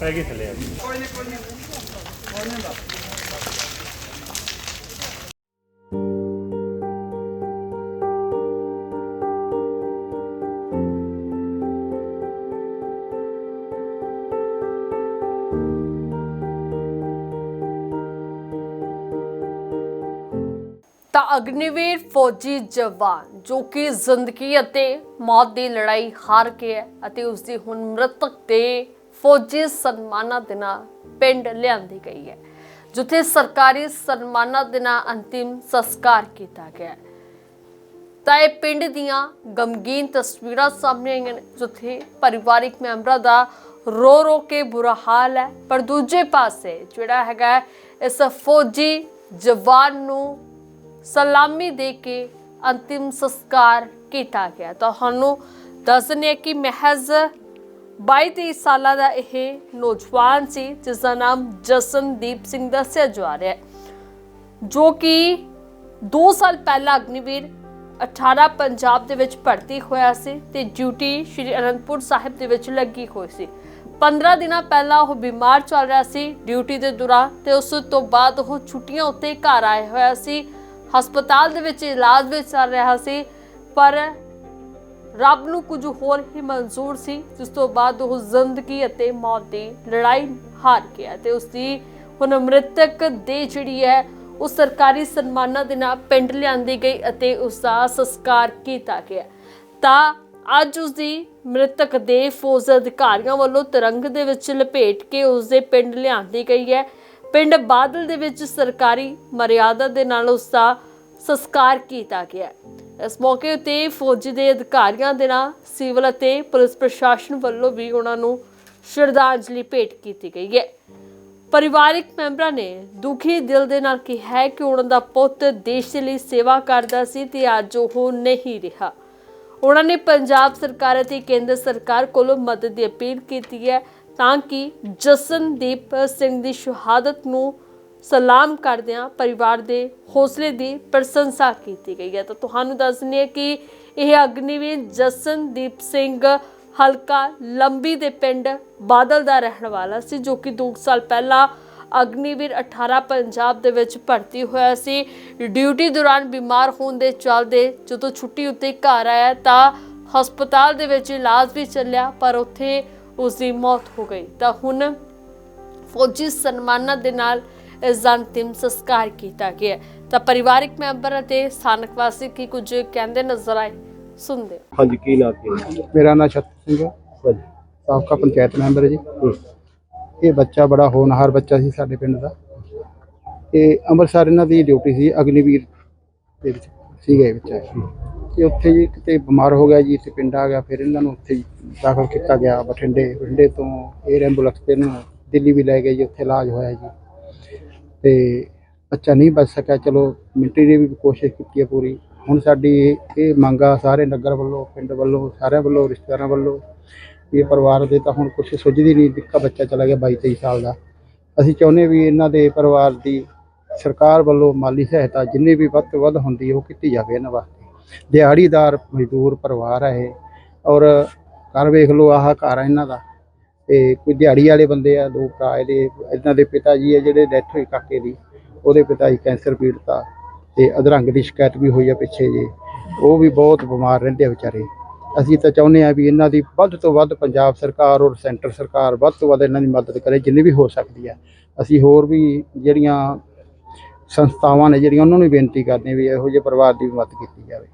ਪੈ ਗਈ ਥੱਲੇ ਆ ਤਾਂ ਅਗਨੀਵੀਰ ਫੌਜੀ ਜਵਾਨ, ਜੋ ਕਿ ਜ਼ਿੰਦਗੀ ਅਤੇ ਮੌਤ ਦੀ ਲੜਾਈ ਹਾਰ ਕੇ ਹੈ ਅਤੇ ਉਸ ਦੀ ਹੁਣ ਮ੍ਰਿਤਕ ਦੇ ਫੌਜੀ ਸਨਮਾਨਾਂ ਦੇ ਨਾਲ ਪਿੰਡ ਲਿਆਂਦੀ ਗਈ ਹੈ, ਜਿੱਥੇ ਸਰਕਾਰੀ ਸਨਮਾਨਾਂ ਦੇ ਨਾਲ ਅੰਤਿਮ ਸੰਸਕਾਰ ਕੀਤਾ ਗਿਆ ਤਾਂ ਇਹ ਪਿੰਡ ਦੀਆਂ ਗਮਗੀਨ ਤਸਵੀਰਾਂ ਸਾਹਮਣੇ ਆਈਆਂ ਨੇ, ਜਿੱਥੇ ਪਰਿਵਾਰਿਕ ਮੈਂਬਰਾਂ ਦਾ ਰੋ ਰੋ ਕੇ ਬੁਰਾ ਹਾਲ ਹੈ। ਪਰ ਦੂਜੇ ਪਾਸੇ ਜਿਹੜਾ ਹੈਗਾ ਇਸ ਫੌਜੀ ਜਵਾਨ ਨੂੰ ਸਲਾਮੀ ਦੇ ਕੇ ਅੰਤਿਮ ਸੰਸਕਾਰ ਕੀਤਾ ਗਿਆ। ਤੁਹਾਨੂੰ ਦੱਸ ਦਿੰਦੇ ਹਾਂ ਕਿ ਮਹਿਜ਼ 22 ਸਾਲਾਂ ਦਾ ਇਹ ਨੌਜਵਾਨ ਸੀ ਜਿਸ ਦਾ ਨਾਮ ਜਸਨਦੀਪ ਸਿੰਘ ਦੱਸਿਆ ਜਾ ਰਿਹਾ ਹੈ, ਜੋ ਕਿ 2 ਸਾਲ ਪਹਿਲਾਂ ਅਗਨੀਵੀਰ 18 ਪੰਜਾਬ ਦੇ ਵਿੱਚ ਭਰਤੀ ਹੋਇਆ ਸੀ ਤੇ ਡਿਊਟੀ ਸ਼੍ਰੀ ਅਨੰਦਪੁਰ ਸਾਹਿਬ ਦੇ ਵਿੱਚ ਲੱਗੀ ਹੋਈ ਸੀ। 15 ਦਿਨਾਂ ਪਹਿਲਾਂ ਉਹ ਬਿਮਾਰ ਚੱਲ ਰਿਹਾ ਸੀ, ਡਿਊਟੀ ਦੇ ਦੌਰਾਨ ਤੇ ਉਸ ਤੋਂ ਬਾਅਦ ਉਹ ਛੁੱਟੀਆਂ ਉੱਤੇ ਘਰ ਆਇਆ ਹੋਇਆ ਸੀ। ਹਸਪਤਾਲ ਦੇ ਵਿੱਚ ਇਲਾਜ ਵਿੱਚ ਚੱਲ ਰਿਹਾ ਸੀ, ਪਰ ਰੱਬ ਨੂੰ ਕੁਝ ਹੋਰ ਹੀ ਮਨਜ਼ੂਰ ਸੀ, ਜਿਸ ਤੋਂ ਬਾਅਦ ਉਹ ਜ਼ਿੰਦਗੀ ਅਤੇ ਮੌਤ ਦੀ ਲੜਾਈ ਹਾਰ ਗਿਆ ਤੇ ਉਸ ਦੀ ਹੁਣ ਮ੍ਰਿਤਕ ਦੇ ਜਿਹੜੀ ਹੈ, ਉਹ ਸਰਕਾਰੀ ਸਨਮਾਨਾਂ ਦੇ ਨਾਲ ਪਿੰਡ ਲਿਆਂਦੀ ਗਈ ਅਤੇ ਉਸ ਦਾ ਸੰਸਕਾਰ ਕੀਤਾ ਗਿਆ। ਤਾਂ ਅੱਜ ਉਸ ਦੀ ਮ੍ਰਿਤਕ ਦੇ ਫੌਜ ਅਧਿਕਾਰੀਆਂ ਵੱਲੋਂ ਤਿਰੰਗ ਦੇ ਵਿੱਚ ਲਪੇਟ ਕੇ ਉਸ ਦੇ ਪਿੰਡ ਲਿਆਂਦੀ ਗਈ ਹੈ। ਪਿੰਡ ਬਾਦਲ ਦੇ ਵਿੱਚ ਸਰਕਾਰੀ ਮਰਿਆਦਾ ਦੇ ਨਾਲ ਉਸ ਦਾ ਸੰਸਕਾਰ ਕੀਤਾ ਗਿਆ ਇਸ ਮੌਕੇ ਉਤੇ ਫੌਜੀ ਦੇ ਅਧਿਕਾਰੀਆਂ ਦੇ ਨਾਲ ਸਿਵਲ ਅਤੇ ਪੁਲਿਸ ਪ੍ਰਸ਼ਾਸਨ ਵੱਲੋਂ ਵੀ ਉਹਨਾਂ ਨੂੰ ਸ਼ਰਧਾਂਜਲੀ ਭੇਟ ਕੀਤੀ ਗਈ ਹੈ। ਪਰਿਵਾਰਿਕ ਮੈਂਬਰਾਂ ਨੇ ਦੁਖੀ ਦਿਲ ਦੇ ਨਾਲ ਕਿਹਾ ਹੈ ਕਿ ਉਹਨਾਂ ਦਾ ਪੁੱਤ ਦੇਸ਼ ਦੇ ਲਈ ਸੇਵਾ ਕਰਦਾ ਸੀ ਤੇ ਅੱਜ ਉਹ ਨਹੀਂ ਰਿਹਾ। ਉਹਨਾਂ ਨੇ ਪੰਜਾਬ ਸਰਕਾਰ ਅਤੇ ਕੇਂਦਰ ਸਰਕਾਰ ਕੋਲੋਂ ਮਦਦ ਦੀ ਅਪੀਲ ਕੀਤੀ ਹੈ ਤਾਂ ਕਿ ਜਸਨਦੀਪ ਸਿੰਘ ਦੀ ਸ਼ਹਾਦਤ ਨੂੰ ਸਲਾਮ ਕਰਦਿਆਂ ਪਰਿਵਾਰ ਦੇ ਹੌਸਲੇ ਦੀ ਪ੍ਰਸ਼ੰਸਾ ਕੀਤੀ ਗਈ ਹੈ। ਤਾਂ ਤੁਹਾਨੂੰ ਦੱਸ ਦਿੰਦੇ ਹਾਂ ਕਿ ਇਹ ਅਗਨੀਵੀਰ ਜਸਨਦੀਪ ਸਿੰਘ ਹਲਕਾ ਲੰਬੀ ਦੇ ਪਿੰਡ ਬਾਦਲ ਦਾ ਰਹਿਣ ਵਾਲਾ ਸੀ, ਜੋ ਕਿ 2 ਸਾਲ ਪਹਿਲਾਂ ਅਗਨੀਵੀਰ 18 ਪੰਜਾਬ ਦੇ ਵਿੱਚ ਭਰਤੀ ਹੋਇਆ ਸੀ। ਡਿਊਟੀ ਦੌਰਾਨ ਬਿਮਾਰ ਹੋਣ ਦੇ ਚੱਲਦੇ ਜਦੋਂ ਛੁੱਟੀ ਉੱਤੇ ਘਰ ਆਇਆ ਤਾਂ ਹਸਪਤਾਲ ਦੇ ਵਿੱਚ ਇਲਾਜ ਵੀ ਚੱਲਿਆ, ਪਰ ਉੱਥੇ ਉਸ ਦੀ ਮੌਤ ਹੋ ਗਈ। ਤਾਂ ਹੁਣ ਫੌਜੀ ਸਨਮਾਨਾਂ ਦੇ ਨਾਲ ਇਸ ਦਾ ਅੰਤਿਮ ਸੰਸਕਾਰ ਕੀਤਾ ਗਿਆ ਤਾਂ ਪਰਿਵਾਰਕ ਮੈਂਬਰ ਅਤੇ ਸਥਾਨਕ ਵਾਸੀ ਕੀ ਕੁਝ ਕਹਿੰਦੇ ਨਜ਼ਰ ਆਏ? ਸੁਣਦੇ। ਹਾਂਜੀ ਕੀ ਨਾਮ ਕੀ ਹੈ? ਮੇਰਾ ਨਾਮ ਛੱਤ ਸਿੰਘ ਹੈ। ਹਾਂਜੀ। ਸਾਬਕਾ ਪੰਚਾਇਤ ਮੈਂਬਰ ਹੈ ਜੀ। ਇਹ ਬੱਚਾ ਬੜਾ ਹੋਣਹਾਰ ਬੱਚਾ ਸੀ ਸਾਡੇ ਪਿੰਡ ਦਾ। ਇਹ ਅੰਮ੍ਰਿਤਸਰ ਇਹਨਾਂ ਦੀ ਡਿਊਟੀ ਸੀ ਅਗਨੀਵੀਰ ਦੇ ਵਿੱਚ। ਸੀਗਾ ਇਹ ਬੱਚਾ ਤੇ ਉੱਥੇ ਜੀ ਕਿਤੇ ਬਿਮਾਰ ਹੋ ਗਿਆ ਜੀ, ਤੇ ਪਿੰਡ ਆ ਗਿਆ, ਫਿਰ ਇਹਨਾਂ ਨੂੰ ਉੱਥੇ ਦਾਖਲ ਕੀਤਾ ਗਿਆ ਬਠਿੰਡੇ। ਬਠਿੰਡੇ ਤੋਂ 에ਅਰ ਐਂਬੂਲੈਂਸ ਤੇ ਇਹਨੂੰ ਦਿੱਲੀ ਵੀ ਲੈ ਗਏ ਜੀ, ਉੱਥੇ ਇਲਾਜ ਹੋਇਆ ਜੀ। ਤੇ ਬੱਚਾ ਨਹੀਂ ਬਚ ਸਕਿਆ, ਚਲੋ ਮਿਲਟਰੀ ਨੇ ਵੀ ਕੋਸ਼ਿਸ਼ ਕੀਤੀ ਹੈ ਪੂਰੀ। ਹੁਣ ਸਾਡੀ ਇਹ- ਇਹ ਮੰਗ ਆ ਸਾਰੇ ਨਗਰ ਵੱਲੋਂ, ਪਿੰਡ ਵੱਲੋਂ, ਸਾਰਿਆਂ ਵੱਲੋਂ, ਰਿਸ਼ਤੇਦਾਰਾਂ ਵੱਲੋਂ, ਵੀ ਇਹ ਪਰਿਵਾਰ ਦੇ ਤਾਂ ਹੁਣ ਕੁਝ ਸੁੱਝਦੀ ਨਹੀਂ ਨਿੱਕਾ ਬੱਚਾ ਚਲਾ ਗਿਆ 22 23 ਸਾਲ ਦਾ। ਅਸੀਂ ਚਾਹੁੰਦੇ ਵੀ ਇਹਨਾਂ ਦੇ ਪਰਿਵਾਰ ਦੀ ਸਰਕਾਰ ਵੱਲੋਂ ਮਾਲੀ ਸਹਾਇਤਾ ਜਿੰਨੀ ਵੀ ਵੱਧ ਤੋਂ ਵੱਧ ਹੁੰਦੀ ਉਹ ਕੀਤੀ ਜਾਵੇ ਇਹਨਾਂ ਵਾਸਤੇ। ਦਿਹਾੜੀਦਾਰ, ਮਜ਼ਦੂਰ ਪਰਿਵਾਰ ਹੈ ਇਹ। ਔਰ ਘਰ ਵੇਖ ਲਓ, ਆਹ ਘਰ ਆ ਇਹਨਾਂ ਦਾ। ਤੇ ਕੋਈ ਦਿਹਾੜੀ ਵਾਲੇ ਬੰਦੇ ਆ, ਦੋ ਭਰਾ ਇਹਦੇ, ਇਹਨਾਂ ਦੇ ਪਿਤਾ ਜੀ ਆ ਜਿਹੜੇ ਡੈਥ ਹੋਈ ਕਾਕੇ ਦੀ। ਉਹਦੇ ਪਿਤਾ ਜੀ ਕੈਂਸਰ ਪੀੜਤ ਆ ਤੇ ਅਧਰੰਗ ਦੀ ਸ਼ਿਕਾਇਤ ਵੀ ਹੋਈ ਆ ਪਿੱਛੇ ਜੇ। ਉਹ ਵੀ ਬਹੁਤ ਬਿਮਾਰ ਰਹਿੰਦੇ ਆ ਵਿਚਾਰੇ। ਅਸੀਂ ਤਾਂ ਚਾਹੁੰਦੇ ਆ ਵੀ ਇਹਨਾਂ ਦੀ ਵੱਧ ਤੋਂ ਵੱਧ ਪੰਜਾਬ ਸਰਕਾਰ ਔਰ ਸੈਂਟਰ ਸਰਕਾਰ ਵੱਧ ਤੋਂ ਵੱਧ ਇਹਨਾਂ ਦੀ ਮਦਦ ਕਰੇ, ਜਿੰਨੀ ਵੀ ਹੋ ਸਕਦੀ ਹੈ ਅਸੀਂ ਹੋਰ ਵੀ ਜਿਹੜੀਆਂ ਸੰਸਥਾਵਾਂ ਨੇ ਜਿਹੜੀਆਂ, ਉਹਨਾਂ ਨੂੰ ਬੇਨਤੀ ਕਰਦੇ ਵੀ ਇਹੋ ਜਿਹੇ ਪਰਿਵਾਰ ਦੀ ਵੀ ਮਦਦ ਕੀਤੀ ਜਾਵੇ।